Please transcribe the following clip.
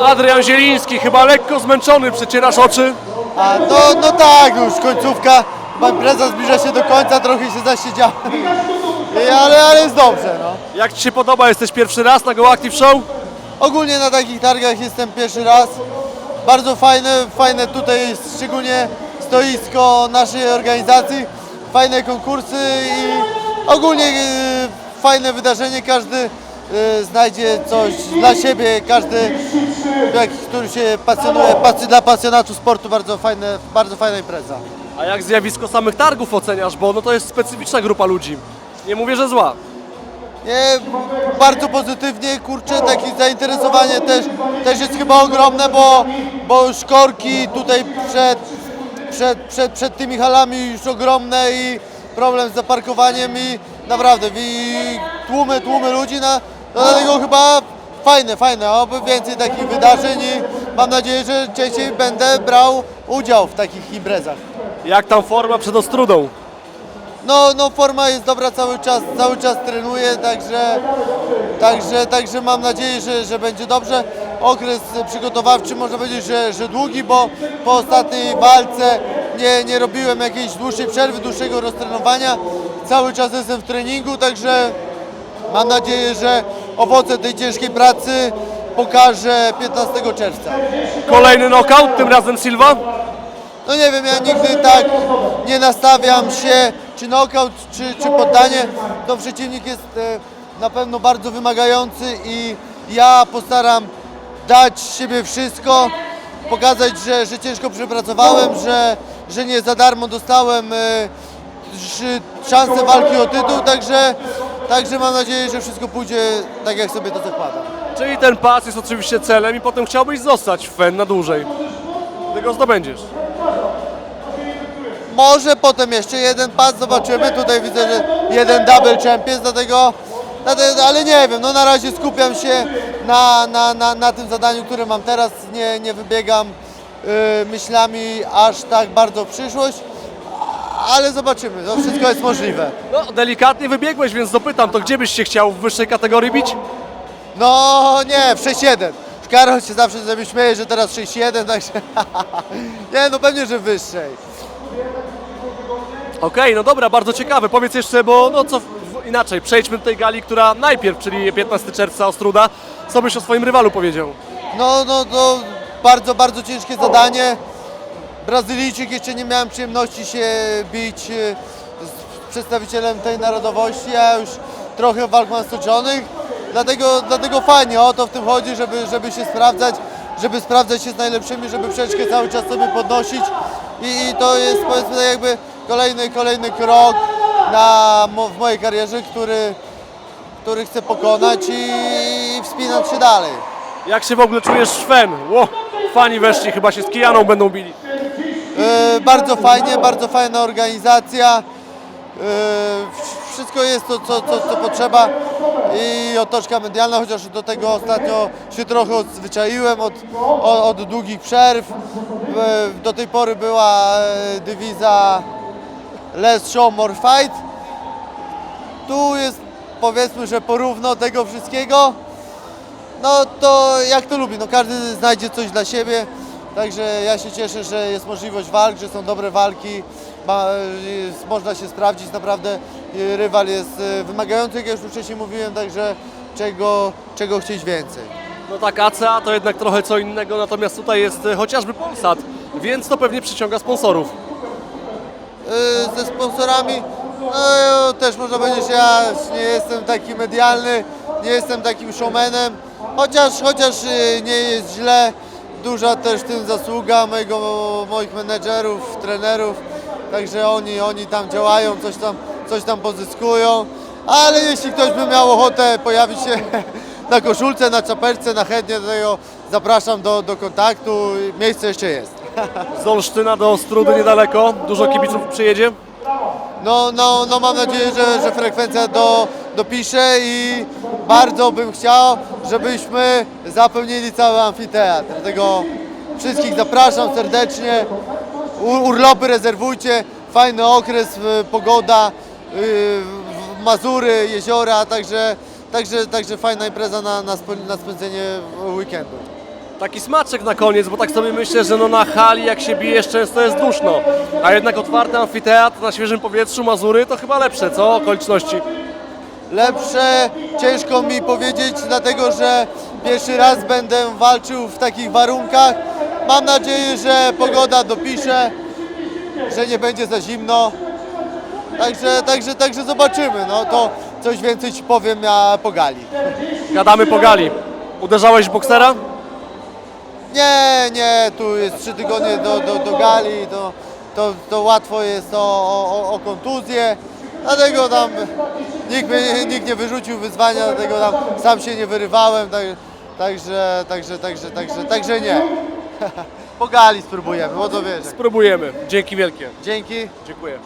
Adrian Zieliński, chyba lekko zmęczony, przecierasz oczy. A no, no tak, już końcówka. Chyba impreza zbliża się do końca, trochę się zasiedziałem. I, ale, ale jest dobrze, no. Jak Ci się podoba? Jesteś pierwszy raz na Go Active Show? Ogólnie na takich targach jestem pierwszy raz. Bardzo fajne, fajne tutaj jest szczególnie stoisko naszej organizacji. Fajne konkursy i ogólnie e, fajne wydarzenie. Każdy e, znajdzie coś dla siebie, każdy, który się pasjonuje, pasj- dla pasjonatów sportu, bardzo, fajne, bardzo fajna impreza. A jak zjawisko samych targów oceniasz? Bo no to jest specyficzna grupa ludzi. Nie mówię, że zła. Nie, bardzo pozytywnie, kurczę, takie zainteresowanie też, też jest chyba ogromne, bo, bo już korki tutaj przed, przed, przed, przed tymi halami już ogromne i problem z zaparkowaniem i naprawdę i tłumy, tłumy ludzi, na, no dlatego chyba fajne, fajne, oby więcej takich wydarzeń i mam nadzieję, że częściej będę brał udział w takich imprezach. Jak tam forma przed Ostrudą? No, no forma jest dobra cały czas, cały czas trenuję, także, także, także mam nadzieję, że, że będzie dobrze. Okres przygotowawczy można powiedzieć, że, że długi, bo po ostatniej walce nie, nie robiłem jakiejś dłuższej przerwy, dłuższego roztrenowania. Cały czas jestem w treningu, także mam nadzieję, że owoce tej ciężkiej pracy pokażę 15 czerwca. Kolejny knockout, tym razem Silva? No nie wiem, ja nigdy tak nie nastawiam się, czy knockout, czy, czy poddanie. To przeciwnik jest e, na pewno bardzo wymagający i ja postaram dać z siebie wszystko, pokazać, że, że ciężko przepracowałem, że, że nie za darmo dostałem e, sz- szansę walki o tytuł, także, także mam nadzieję, że wszystko pójdzie tak, jak sobie to zakładam. Czyli ten pas jest oczywiście celem i potem chciałbyś zostać w FEN na dłużej. Go zdobędziesz. Może potem jeszcze jeden pas zobaczymy. Tutaj widzę, że jeden double champions, dlatego, dlatego ale nie wiem, no na razie skupiam się na, na, na, na tym zadaniu, które mam teraz. Nie, nie wybiegam myślami aż tak bardzo w przyszłość, ale zobaczymy, to wszystko jest możliwe. No, delikatnie wybiegłeś, więc dopytam, to gdzie byś się chciał w wyższej kategorii bić? No nie, w 6-1. Karol się zawsze ze mnie śmieje, że teraz 6-1, także nie, no pewnie, że wyższej. Okej, no dobra, bardzo ciekawe. Powiedz jeszcze, bo no co w- inaczej, przejdźmy do tej gali, która najpierw, czyli 15 czerwca Ostruda. Co byś o swoim rywalu powiedział? No, no to bardzo, bardzo ciężkie zadanie. Brazylijczyk, jeszcze nie miałem przyjemności się bić e, z przedstawicielem tej narodowości, a już trochę walk mam stoczonych. Dlatego, dlatego fajnie, o to w tym chodzi, żeby, żeby się sprawdzać, żeby sprawdzać się z najlepszymi, żeby przeczkę cały czas sobie podnosić. I, i to jest powiedzmy tak jakby kolejny, kolejny krok na, w mojej karierze, który, który chcę pokonać i wspinać się dalej. Jak się w ogóle czujesz Szwen? Ło, fani weszli, chyba się z Kijaną będą bili. E, bardzo fajnie, bardzo fajna organizacja. E, wsz- wszystko jest to, co, co, co potrzeba i otoczka medialna, chociaż do tego ostatnio się trochę odzwyczaiłem od, od, od długich przerw. E, do tej pory była e, dywiza Less Show More Fight. Tu jest powiedzmy, że porówno tego wszystkiego. No to jak to lubi, no każdy znajdzie coś dla siebie. Także ja się cieszę, że jest możliwość walk, że są dobre walki. Ma, jest, można się sprawdzić, naprawdę y, rywal jest y, wymagający, jak ja już wcześniej mówiłem, także czego, czego chcieć więcej. No tak, ACA to jednak trochę co innego, natomiast tutaj jest e, chociażby Polsat, więc to pewnie przyciąga sponsorów. Y, ze sponsorami. No też można powiedzieć, że ja nie jestem taki medialny, nie jestem takim showmanem, chociaż, chociaż y, nie jest źle. Duża też w tym zasługa mojego, moich menedżerów, trenerów, także oni, oni tam działają, coś tam, coś tam pozyskują. Ale jeśli ktoś by miał ochotę pojawić się na koszulce, na czapeczce, na chętnie do tego zapraszam do, do kontaktu. Miejsce jeszcze jest. Z Olsztyna do Ostrudy niedaleko, dużo kibiców przyjedzie. No, no, no mam nadzieję, że, że frekwencja do, dopisze i bardzo bym chciał, żebyśmy zapełnili cały amfiteatr. Dlatego wszystkich zapraszam serdecznie. Urlopy rezerwujcie, fajny okres, y, pogoda. y, Mazury, jeziora, także, także, także fajna impreza na, na, na spędzenie weekendu. Taki smaczek na koniec, bo tak sobie myślę, że no na hali jak się bijesz często jest duszno, a jednak otwarty amfiteatr na świeżym powietrzu Mazury to chyba lepsze, co? Okoliczności. Lepsze ciężko mi powiedzieć, dlatego że pierwszy raz będę walczył w takich warunkach. Mam nadzieję, że pogoda dopisze, że nie będzie za zimno. Także, także, także zobaczymy. No to coś więcej ci powiem ja po gali. Gadamy po gali. Uderzałeś boksera? Nie, nie, tu jest trzy tygodnie do, do, do gali, to, to, to łatwo jest o, o, o kontuzję, dlatego tam nikt, mnie, nikt nie wyrzucił wyzwania, dlatego tam sam się nie wyrywałem, tak, także, także, także, także, także nie. Po gali spróbujemy, bo to wiesz. Spróbujemy. Dzięki wielkie. Dzięki. Dziękuję.